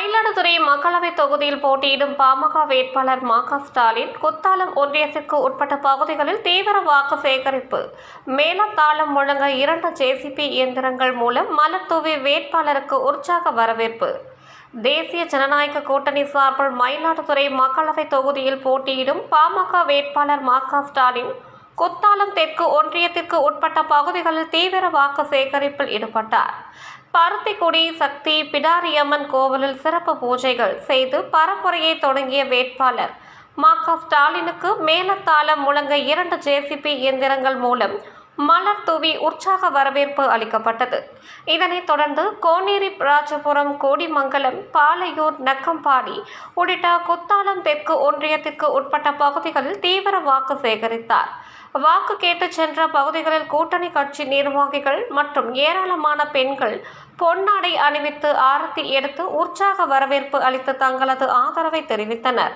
மயிலாடுதுறை மக்களவைத் தொகுதியில் போட்டியிடும் பாமக வேட்பாளர் மா ஸ்டாலின் குத்தாலம் ஒன்றியத்திற்கு உட்பட்ட பகுதிகளில் தீவிர வாக்கு சேகரிப்பு மேலத்தாளம் முழங்க இரண்டு ஜேசிபி இயந்திரங்கள் மூலம் மலர் தூவி வேட்பாளருக்கு உற்சாக வரவேற்பு. தேசிய ஜனநாயக கூட்டணி சார்பில் மயிலாடுதுறை மக்களவைத் தொகுதியில் போட்டியிடும் பாமக வேட்பாளர் மா ஸ்டாலின் குத்தாலம் தெற்கு ஒன்றியத்திற்கு உட்பட்ட பகுதிகளில் தீவிர வாக்கு சேகரிப்பில் ஈடுபட்டார். பருத்திக்குடி சக்தி பிடாரியம்மன் கோவிலில் சிறப்பு பூஜைகள் செய்து பரப்புரையை தொடங்கிய வேட்பாளர் மா ஸ்டாலினுக்கு மேலத்தாளம் முழங்க இரண்டு ஜேசிபி இயந்திரங்கள் மூலம் மலர் தூவி உற்சாக வரவேற்பு அளிக்கப்பட்டது. இதனைத் தொடர்ந்து கோனேரி ராஜபுரம் கோடிமங்கலம் பாலையூர் நக்கம்பாடி உள்ளிட்ட குத்தாலம் தெற்கு ஒன்றியத்திற்கு உட்பட்ட பகுதிகளில் தீவிர வாக்கு சேகரித்தார். வாக்கு கேட்டு சென்ற பகுதிகளில் கூட்டணி கட்சி நிர்வாகிகள் மற்றும் ஏராளமான பெண்கள் பொன்னாடை அணிவித்து ஆரத்தி எடுத்து உற்சாக வரவேற்பு அளித்து தங்களது ஆதரவை தெரிவித்தனர்.